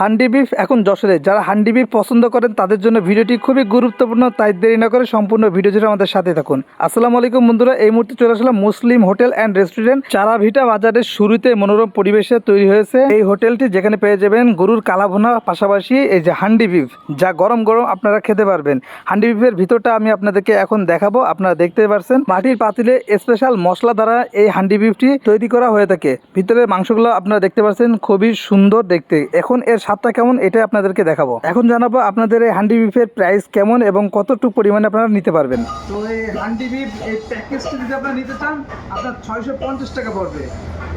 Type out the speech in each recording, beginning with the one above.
Handi beef এখন যশোরে। যারা হান্ডি বিফ পছন্দ করেন, তাদের জন্য ভিডিওটি খুবই গুরুত্বপূর্ণ, তাই দেরি না করে সম্পূর্ণ ভিডিও জুড়ে আমাদের সাথে থাকুন। আসসালামু আলাইকুম বন্ধুরা, এই মুহূর্তে চলে আসলাম মুসলিম হোটেল অ্যান্ড রেস্টুরেন্ট। চারা ভিটা বাজারের শুরুতে মনোরম পরিবেশে তৈরি হয়েছে। এই হোটেলটি যেখানে পেয়ে যাবেন গরুর কালাভুনা, পাশাপাশি এই যে হান্ডি বিফ, যা গরম গরম আপনারা খেতে পারবেন। হান্ডি বিফের ভিতরটা আমি আপনাদেরকে এখন দেখাবো, আপনারা দেখতে পারছেন। মাটির পাতিলে স্পেশাল মশলা দ্বারা এই হান্ডি বিফটি তৈরি করা হয়ে থাকে। ভিতরের মাংসগুলো আপনারা দেখতে পাচ্ছেন খুবই সুন্দর দেখতে। এখন এর স্বাদটা কেমন এটাই আপনাদেরকে দেখাবো। এখন জানাব আপনাদের এই হান্ডি বিফের প্রাইস কেমন এবং কতটুকু পরিমাণে আপনারা নিতে পারবেন। তো এই হান্ডি বিফ, এই প্যাকেজটি যদি আপনারা নিতে চান, আপনার ছয়শো পঞ্চাশ টাকা পড়বে।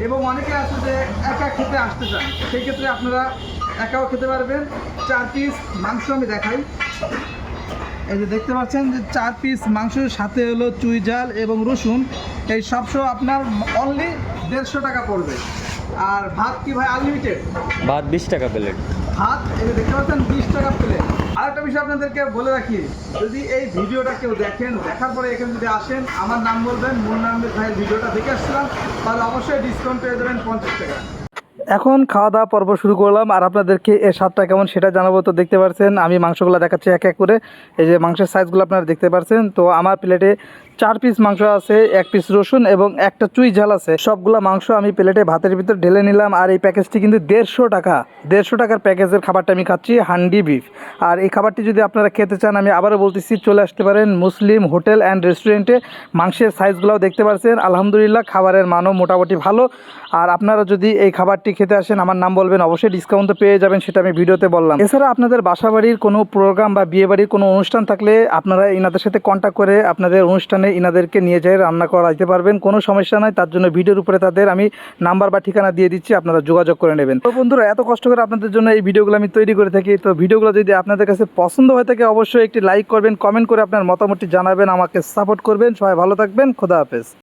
এবং অনেকে আছে যে একা খেতে আসতে চান, সেই ক্ষেত্রে আপনারা একাও খেতে পারবেন। চার পিস মাংস আমি দেখাই। এই যে দেখতে পাচ্ছেন যে চার পিস মাংসের সাথে হলো চুই জাল এবং রসুন। এই সব সহ আপনার অনলি দেড়শো টাকা পড়বে। আর ভাত কি ভাই আনলিমিটেড ভাত বিশ টাকা প্লেট ভাত এই যে দেখতে পাচ্ছেন বিশ টাকা প্লেট আরেকটা বিষয় আপনাদেরকে বলে রাখি যদি এই ভিডিওটা কেউ দেখেন দেখার পরে এখানে যদি আসেন আমার নাম বলবেন মুন্না আহমেদ ভাইয়ের ভিডিওটা দেখে আসছিলাম তাহলে অবশ্যই ডিসকাউন্ট পেয়ে যাবেন পঞ্চাশ টাকা। এখন খাওয়া দাওয়া পর্ব শুরু করলাম আর আপনাদেরকে এর স্বাদটা কেমন সেটা জানাব। তো দেখতে পাচ্ছেন আমি মাংসগুলো দেখাচ্ছি এক এক করে এই যে মাংসের সাইজগুলো আপনারা দেখতে পাচ্ছেন তো আমার প্লেটে চার পিস মাংস আছে, এক পিস রসুন এবং একটা চুই ঝাল আছে। সবগুলা মাংস আমি প্লেটে ভাতের ভিতর ঢেলে নিলাম আর এই প্যাকেজটি কিন্তু দেড়শো টাকা। দেড়শো টাকার প্যাকেজের খাবারটা আমি খাচ্ছি হান্ডি বিফ আর এই খাবারটি যদি আপনারা খেতে চান, আমি আবারও বলতেছি, চলে আসতে পারেন মুসলিম হোটেল অ্যান্ড রেস্টুরেন্টে মাংসের সাইজগুলোও দেখতে পাচ্ছেন আলহামদুলিল্লাহ খাবারের মানও মোটামুটি ভালো। আর আপনারা যদি এই খাবারটি খেতে আসেন, আমার নাম বলবেন, অবশ্যই ডিসকাউন্ট তো পেয়ে যাবেন, সেটা আমি ভিডিওতে বললাম। এছাড়া আপনাদের বাসা বাড়ির কোনো প্রোগ্রাম বা বিয়ে বাড়ির কোনো অনুষ্ঠান থাকলে আপনারা এনাদের সাথে কন্ট্যাক্ট করে আপনাদের অনুষ্ঠানে ইনাদেরকে নিয়ে যেয়ে রান্না করা দিতে পারবেন, কোনো সমস্যা নাই। তার জন্য ভিডিওর উপরে তাদের আমি নাম্বার বা ঠিকানা দিয়ে দিচ্ছি, আপনারা যোগাযোগ করে নেবেন। তো বন্ধুরা, এত কষ্ট করে আপনাদের জন্য এই ভিডিওগুলো আমি তৈরি করে থাকি। তো ভিডিওগুলো যদি আপনাদের কাছে পছন্দ হয়ে থাকে, অবশ্যই একটি লাইক করবেন, কমেন্ট করে আপনার মতামতটি জানাবেন, আমাকে সাপোর্ট করবেন। সবাই ভালো থাকবেন, খোদা হাফেজ।